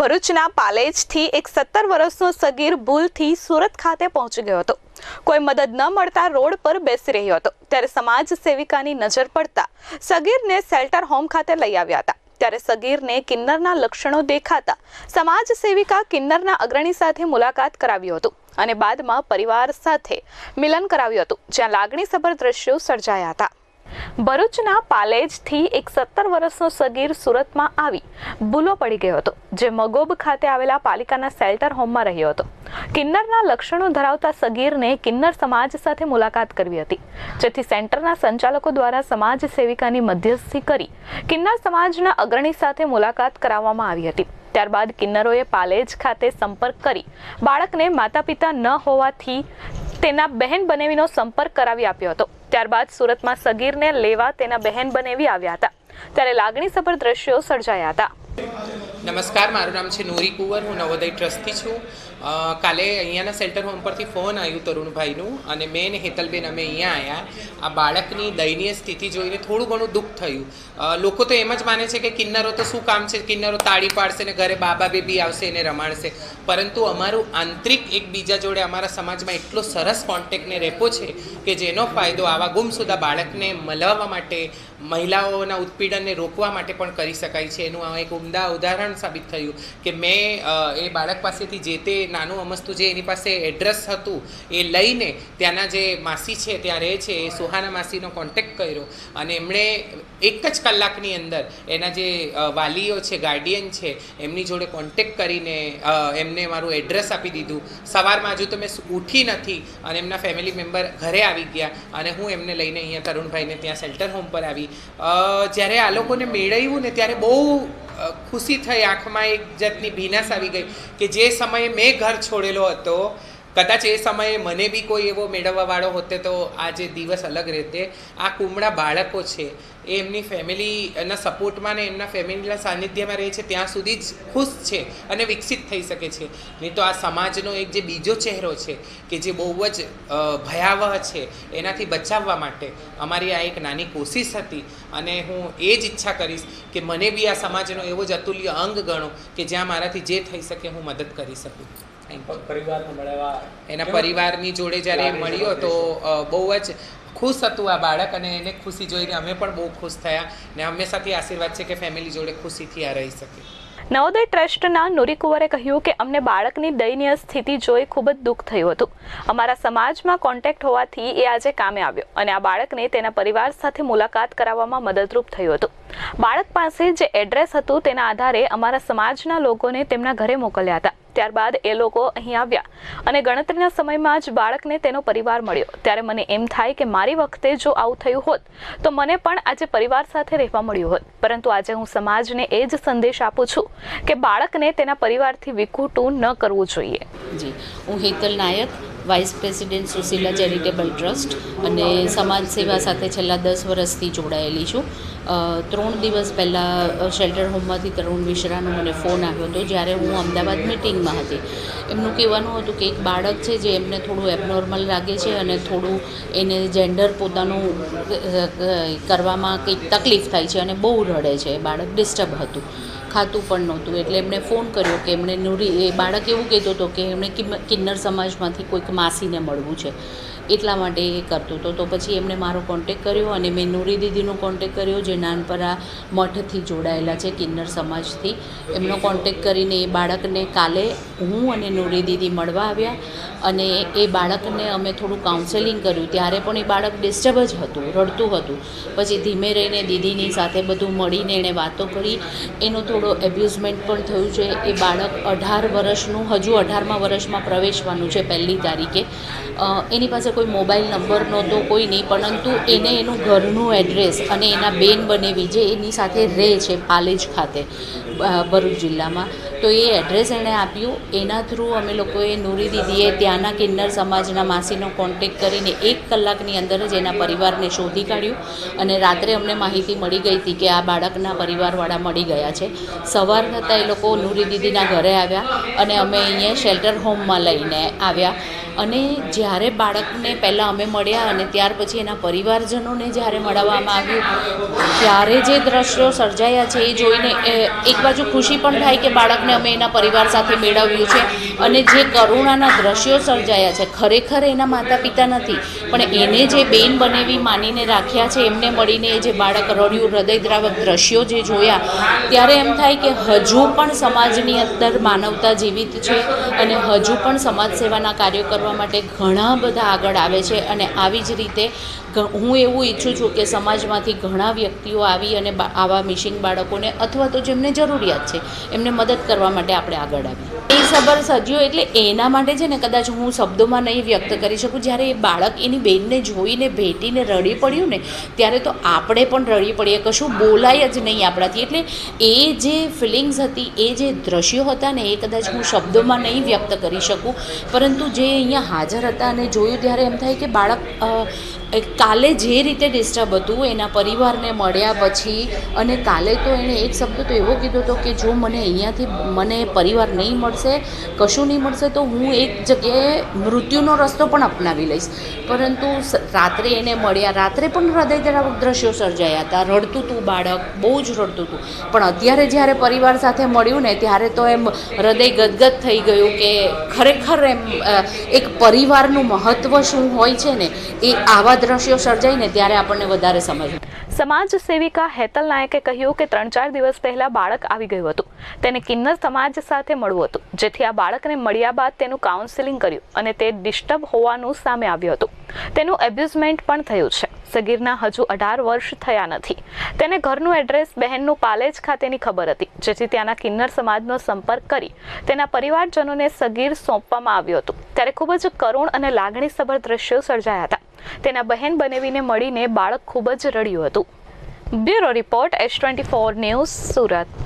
ભરૂચના પાલેજથી એક સત્તર વર્ષનો સગીર ભૂલથી સુરત ખાતે પહોંચી ગયો હતો. કોઈ મદદ ન મળતા રોડ પર બેસી રહ્યો હતો. ત્યારે સમાજ સેવિકાની નજર પડતા સગીરને શેલ્ટર હોમ ખાતે લઈ આવ્યા હતા. ત્યારે સગીરને કિન્નરના લક્ષણો દેખાતા સમાજ સેવિકા કિન્નરના અગ્રણી સાથે મુલાકાત કરાવ્યું હતું અને બાદમાં પરિવાર સાથે મિલન કરાવ્યું હતું, જ્યાં લાગણીસભર દ્રશ્યો સર્જાયા હતા. ભરૂચના પાલેજથી એક સત્તર વર્ષનો સગીર સુરતમાં આવી ભૂલો પડી ગયો હતો, જે મગોબ ખાતે આવેલા પાલિકાના શેલ્ટર હોમમાં રહ્યો હતો. કિન્નરના લક્ષણો ધરાવતા સગીરને કિન્નર સમાજ સાથે મુલાકાત કરવી હતી, જેથી સેન્ટરના સંચાલકો દ્વારા સમાજ સેવિકાની મધ્યસ્થી કરી કિન્નર સમાજના અગ્રણી સાથે મુલાકાત કરાવવામાં આવી હતી. ત્યારબાદ કિન્નરોએ પાલેજ ખાતે સંપર્ક કરી બાળકને માતા પિતા ન હોવાથી તેના બહેન બનેવીનો સંપર્ક કરાવી આપ્યો હતો. ત્યારબાદ સુરતમાં સગીરને લેવા તેના બહેન બનેવી આવ્યા હતા. ત્યારે લાગણીસભર દ્રશ્યો સર્જાયા હતા. નમસ્કાર, મારું નામ છે નૂરી કુંવર, હું નવોદય ટ્રસ્ટી છું. કાલે અહીંયાના સેલ્ટર હોમ પરથી ફોન આવ્યું તરુણભાઈનું અને મેં હેતલબેન અમે અહીંયા આવ્યા. આ બાળકની દયનીય સ્થિતિ જોઈને થોડું ઘણું દુઃખ થયું. લોકો તો એમ જ માને છે કે કિન્નરો તો શું કામ છે? કિન્નરો તાળી પાડશે ને ઘરે બાબા બેબી આવશે, એને રમાડશે. પરંતુ અમારું આંતરિક એકબીજા જોડે અમારા સમાજમાં એટલો સરસ કોન્ટેક્ટને રેપો છે કે જેનો ફાયદો આવા ગુમસુદા બાળકને મલાવવા માટે, મહિલાઓના ઉત્પીડનને રોકવા માટે પણ કરી શકાય છે. એનું આ એક ઉમદા ઉદાહરણ સાબિત થયું કે મેં એ બાળક પાસેથી જે તે નાનું અમસ્તું જે એની પાસે એડ્રેસ હતું, એ લઈને ત્યાંના જે માસી છે, ત્યાં રહે છે, એ સુહાના માસીનો કોન્ટેક્ટ કર્યો. અને એમણે એક જ કલાકની અંદર એના જે વાલીઓ છે ગાર્ડિયન છે, એમની જોડે કોન્ટેક્ટ કરીને એમને મારું એડ્રેસ આપી દીધું. સવારમાં હજુ તો મેં ઉઠી નથી અને એમના ફેમિલી મેમ્બર ઘરે આવી ગયા અને હું એમને લઈને અહીંયા તરુણભાઈને ત્યાં શેલ્ટર હોમ પર આવી. જ્યારે આ લોકોને મેળવ્યું ને ત્યારે બહુ ખુશી થઈ આંખમાં એક જાતની ભીનાશ આવી ગઈ કે જે સમયે મેં ઘર છોડેલો હતો કદાચ એ સમયે મને બી કોઈ એવો મેળવવાવાળો હોતે તો આ જે દિવસ અલગ રહેતે. આ કુમળા બાળકો છે, એ એમની ફેમિલીના સપોર્ટમાં ને એમના ફેમિલીના સાનિધ્યમાં રહે છે, ત્યાં સુધી જ ખુશ છે અને વિકસિત થઈ શકે છે. નહીં તો આ સમાજનો એક જે બીજો ચહેરો છે, કે જે બહુ જ ભયાવહ છે, એનાથી બચાવવા માટે અમારી આ એક નાની કોશિશ હતી અને હું એ જ ઈચ્છા કરીશ કે મને બી આ સમાજનો એવો જ અતુલ્ય અંગ ગણો કે જ્યાં મારાથી જે થઈ શકે હું મદદ કરી શકું. એના પરિવારની જોડે જ્યારે એ મળ્યો તો બહુ જ ખુશ હતું આ બાળક અને એને ખુશી જોઈને અમે પણ બહુ ખુશ થયા ને હંમેશાથી આશીર્વાદ છે કે ફેમિલી જોડે ખુશીથી આ રહી શકે. નવોદય ટ્રસ્ટના નુરી કુંવરે કહ્યું કે અમને બાળકની દયનીય સ્થિતિ જોઈ ખૂબ જ દુઃખ થયું હતું. અમારા સમાજમાં કોન્ટેક્ટ હોવાથી એ આજે કામે આવ્યો અને આ બાળકને તેના પરિવાર સાથે મુલાકાત કરાવવામાં મદદરૂપ થયું હતું. બાળક પાસે જે એડ્રેસ હતું તેના આધારે અમારા સમાજના લોકોને તેમના ઘરે મોકલ્યા હતા. ત્યારબાદ એ લોકો અહીં આવ્યા. અને ગણતરીના સમયમાં જ બાળકને તેનો પરિવાર મળ્યો. ત્યારે મને એમ થાય કે મારી વખતે જો આવું થયું હોત, તો મને પણ આજે પરિવાર સાથે રહેવા મળ્યું હોત. પરંતુ આજે હું સમાજને એ જ સંદેશ આપું છું કે બાળકને તેના પરિવારથી વિખૂટું ન કરવું જોઈએ. જી. હું Hetal Nayak vice president Sushila charitable trust અને સમાજ સેવા સાથે છેલ્લા દસ વર્ષથી જોડાયેલી છું. ત્રણ દિવસ પહેલાં શેલ્ટર હોમમાંથી તરુણ મિશ્રાનો મને ફોન આવ્યો હતો જ્યારે હું અમદાવાદ મિટિંગમાં હતી. એમનું કહેવાનું હતું કે એક બાળક છે જે એમને થોડું એબનોર્મલ લાગે છે અને થોડું એને જેન્ડર પોતાનું કરવામાં કંઈક તકલીફ થાય છે અને બહુ રડે છે. બાળક ડિસ્ટર્બ હતું. ખાતું પણ નહોતું. એટલે એમણે ફોન કર્યો કે એમણે નુરી એ બાળક એવું કહેતો હતો કે એમણે કિન્નર સમાજમાંથી કોઈક માસીને મળવું છે. એટલા માટે એ કરતો હતો. તો પછી એમણે મારો કોન્ટેક કર્યો અને મેં નૂરી દીદીનો કોન્ટેક કર્યો, જે નાનપરા મઠથી જોડાયેલા છે, કિન્નર સમાજથી. એમનો કોન્ટેક કરીને એ બાળકને કાલે હું અને નૂરી દીદી મળવા આવ્યા અને એ બાળકને અમે થોડું કાઉન્સેલિંગ કર્યું. ત્યારે પણ એ બાળક ડિસ્ટર્બ જ હતું, રડતું હતું. પછી ધીમે રહીને દીદીની સાથે બધું મળીને એણે વાતો કરી. એનો થોડો એબ્યુઝમેન્ટ પણ થયું છે. એ બાળક અઢાર વર્ષનું, હજુ અઢારમા વર્ષમાં પ્રવેશવાનું છે પહેલી તારીખે. એની પાસે કોઈ મોબાઈલ નંબર નહોતો, કોઈ નહીં, પરંતુ એને એનું ઘરનું એડ્રેસ અને એના બેન બનેવી જે એની સાથે રહે છે પાલેજ ખાતે ભરૂચ જિલ્લામાં. તો એ એડ્રેસ એણે આપ્યું. એના થ્રુ અમે લોકોએ નૂરી દીદીએ ત્યાંના કિન્નર સમાજના માસીનો કોન્ટેક કરીને એક કલાકની અંદર જ એના પરિવારને શોધી કાઢ્યું અને રાત્રે અમને માહિતી મળી ગઈ હતી કે આ બાળકના પરિવારવાળા મળી ગયા છે. સવાર થતાં એ લોકો નૂરી દીદીના ઘરે આવ્યા અને અમે અહીંયા શેલ્ટર હોમમાં લઈને આવ્યા. અને જ્યારે બાળકને પહેલાં અમે મળ્યા અને ત્યાર પછી એના પરિવારજનોને જ્યારે મળવામાં આવ્યું, ત્યારે જે દ્રશ્યો સર્જાયા છે એ જોઈને એક બાજુ ખુશી પણ થાય કે બાળકને અમે એના પરિવાર સાથે મેળવ્યું છે. અને જે કરુણાના દ્રશ્યો સર્જાયા છે, ખરેખર એના માતા પિતા નથી પણ એને જે બેન બનેવી માનીને રાખ્યા છે, એમને મળીને એ જે બાળક રડ્યું, હૃદયદ્રાવક દ્રશ્યો જે જોયા, ત્યારે એમ થાય કે હજુ પણ સમાજની અંદર માનવતા જીવિત છે અને હજુ પણ સમાજ સેવાના કાર્યો કરવા માટે ઘણા બધા આગળ આવે છે અને આવી જ રીતે હું એવું ઈચ્છું છું કે સમાજમાંથી ઘણા વ્યક્તિઓ આવી અને આવા મિશિંગ બાળકોને અથવા તો જેમને જરૂરિયાત છે, એમને મદદ કરવા માટે આપણે આગળ આવીએ. સબર સજ્યો એટલે એના માટે છે ને કદાચ હું શબ્દોમાં નહીં વ્યક્ત કરી શકું. જ્યારે એ બાળક એની બેનને જોઈને ભેટીને રડી પડ્યું ને, ત્યારે તો આપણે પણ રડી પડીએ. કશું બોલાય જ નહીં આપણાથી. એટલે એ જે ફિલિંગ્સ હતી, એ જે દ્રશ્યો હતા ને, એ કદાચ હું શબ્દોમાં નહીં વ્યક્ત કરી શકું. પરંતુ જે અહીંયા હાજર હતા અને જોયું ત્યારે એમ થાય કે બાળક કાલે જે રીતે ડિસ્ટર્બ હતું, એના પરિવારને મળ્યા પછી, અને કાલે તો એણે એક શબ્દ તો એવો કીધો હતો કે જો મને અહીંયાથી, મને પરિવાર નહીં મળશે, કશું નહીં મળશે, તો હું એક જગ્યાએ મૃત્યુનો રસ્તો પણ અપનાવી લઈશ. પરંતુ રાત્રે એને મળ્યા, રાત્રે પણ હૃદયદ્રાવક દ્રશ્યો સર્જાયા હતા. રડતું હતું બાળક, બહુ જ રડતું હતું પણ અત્યારે જ્યારે પરિવાર સાથે મળ્યું ને, ત્યારે તો એમ હૃદય ગદગદ થઈ ગયું કે ખરેખર એમ એક પરિવારનું મહત્ત્વ શું હોય છે ને, એ આવા દ્રશ્યો સર્જાઈને ત્યારે આપણને વધારે સમજ સમાજ સેવિકા હેતલ નાયકે કહ્યું કે ત્રણ ચાર દિવસ પહેલા બાળક આવી ગયું હતું. તેને કિન્નર સમાજ સાથે મળવું હતું. જેથી આ બાળકને મળ્યા બાદ તેનું કાઉન્સેલિંગ કર્યું અને તે ડિસ્ટર્બ હોવાનું સામે આવ્યું હતું. તેનું એબ્યુઝમેન્ટ પણ થયું છે. સગીરના હજુ અઢાર વર્ષ થયા નથી. તેને ઘરનું એડ્રેસ બહેનનું પાલેજ ખાતેની ખબર હતી, જેથી ત્યાંના કિન્નર સમાજનો સંપર્ક કરી તેના પરિવારજનોને સગીર સોંપવામાં આવ્યું હતું. ત્યારે ખૂબ જ કરુણ અને લાગણીસભર દ્રશ્યો સર્જાયા હતા. તેના બહેન બનેવીને મળીને બાળક ખૂબ જ રડ્યું હતું. Bureau report S twenty four news Surat.